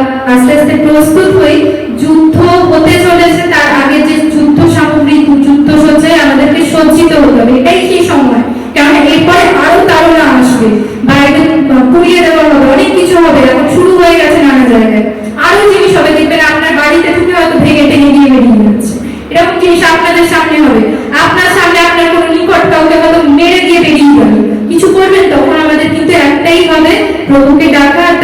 আস্তে আস্তে প্রস্তুত হই। যুদ্ধ হতে চলেছে, তার আগে যে যুদ্ধ সামগ্রী, যুদ্ধ সজ্জায় আমাদেরকে সজ্জিত হতে হবে। এটাই সেই সময়। কারণ এরপরে আরও তারা আসবে। বাইরে পুড়িয়ে দেওয়া হবে অনেক কিছু হবে, এখন শুরু হয়ে গেছে নানা জায়গায়। আরও জিনিস হবে, দেখবেন আপনার বাড়িতে ঢুকে হয়তো ভেঙে টেঙে দিয়ে বেরিয়ে যাচ্ছে। এরকম জিনিস আপনাদের সামনে হবে। আপনার সামনে আপনার কোনো নিকট কাউকে হয়তো মেরে দিয়ে বেরিয়ে যাবে। কিছু করবেন, তখন আমাদের কিন্তু একটাই হবে, প্রভুকে ডাকা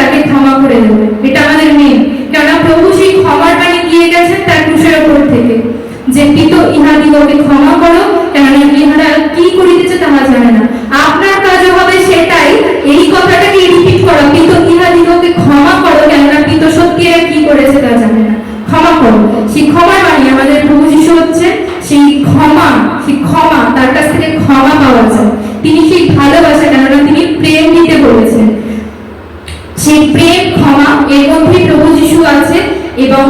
পিত ইহাদিগকে ক্ষমা করো, কেননা ইহারা কি করিতেছে তাহা জানে না। আপনার কাজও হবে সেটাই, এই কথাটাকে রিপিট করা পিত ইহাদিগকে ক্ষমা করো, কেননা পিত সত্যি এরা কি করেছে তা জানে না। ক্ষমা করো। সেই ক্ষমার বাণী আমাদের প্রভু যিশু হচ্ছে, সেই ক্ষমা সেই ক্ষমা, তার কাছ থেকে ক্ষমা পাওয়া যায়। তিনি সেই ভালোবাসা, কেননা তিনি প্রেম দিতে বলেছেন। সেই প্রেম, ক্ষমা, এর মধ্যে প্রভু যিশু আছে, এবং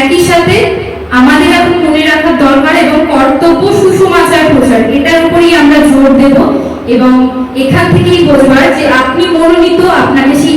একই সাথে আমাদের এখন মনে রাখার দরকার এবং কর্তব্য সুসমাচার প্রচার, এটার উপরেই আমরা জোর দেব। এবং এখান থেকেই বোঝবার যে আপনি মনোনীত, আপনাকে সেই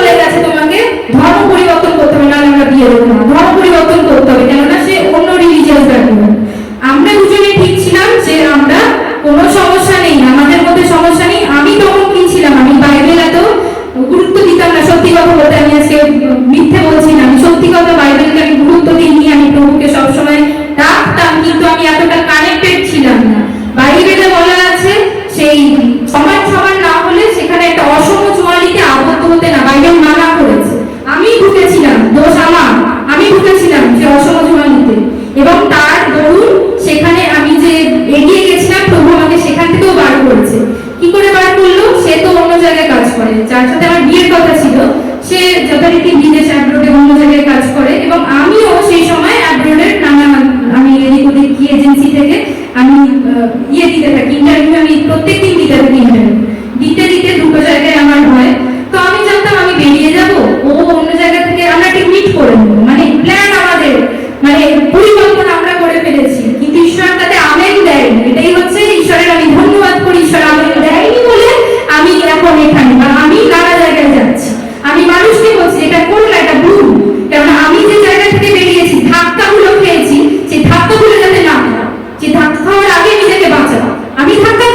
মিথ্যে বলছি না। আমি সত্যি কথা বাইবেলকে আমি গুরুত্ব দিইনি, আমি প্রভুকে সবসময় ডাকতাম, কিন্তু আমি এতটা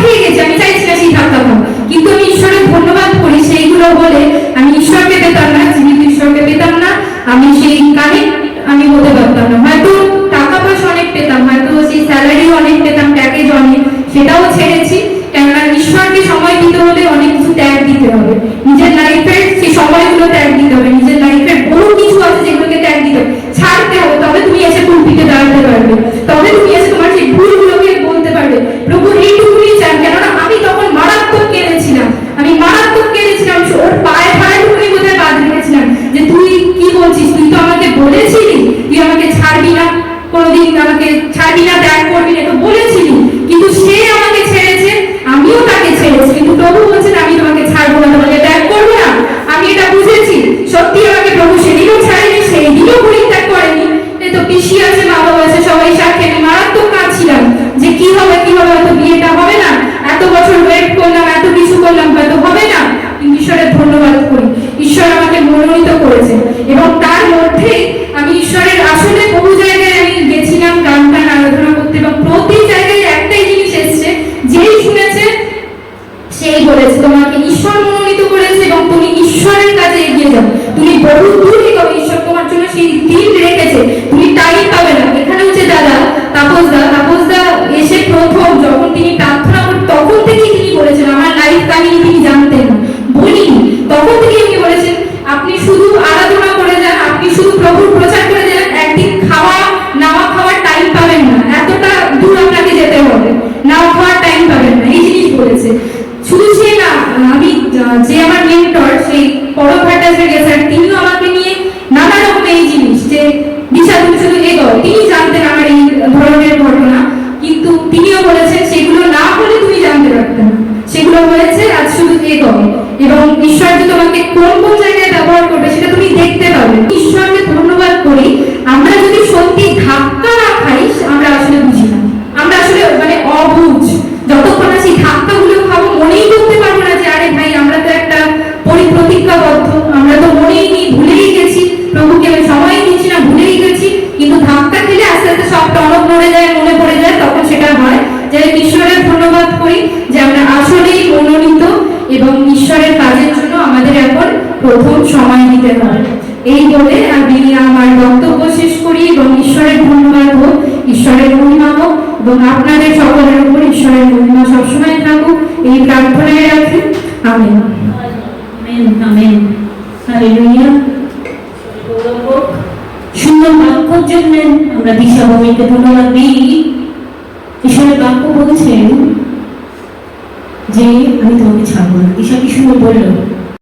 ধাক্কা গেছি, আমি চাইছি না সেই খাও কিন্তু আমি ঈশ্বরের ধন্যবাদ করি, সেইগুলো বলে আমি ঈশ্বরকে পেতাম না, জীবিত ঈশ্বরকে পেতাম না, আমি সেই কানেক্ট আমি হতে পারতাম না। হয়তো টাকা পয়সা অনেক পেতাম, হয়তো সেই স্যালারি অনেক পেতাম প্যাকেজ অনেক, সেটাও ছেড়েছি। কেননা ঈশ্বরকে সময় দিতে হলে অনেক কিছু ত্যাগ দিতে হবে। নিজের লাইফের সেই সময়গুলো ত্যাগ দিতে হবে। নিজের লাইফের বহু কিছু আছে যেগুলোকে ত্যাগ দিতে হবে। ছাড়তে হবে। যে আমার মেন্টর ধাক্কা খেলে আস্তে আস্তে সব টনক মরে যায়, মনে পড়ে যায়, তখন সেটা হয়। যে ঈশ্বরের ধন্যবাদ করি যে আমরা আসলেই মনোনীত এবং ঈশ্বরের কাজের জন্য আমাদের এখন প্রথম সময় দিতে হয় এই বলে আমি আমার বক্তব্য শেষ করি এবং ঈশ্বরের ধন্যবাদ হোক, ঈশ্বরের মহিমা হোক এবং আপনাদের সকলের উপর ঈশ্বরের মহিমা সবসময় থাকুক। এই প্রার্থনায় রাখি। আমেন। Amen amen. হালেলুয়া ঈশ্বরের বাক্যর জন্য আমরা দিশাভূমিকে ধন্যবাদ দিই। ঈশ্বরের বাক্য বলছেন যে, আমি তোমাকে ছাড়বো না। দিশা কি সুন্দর বলল।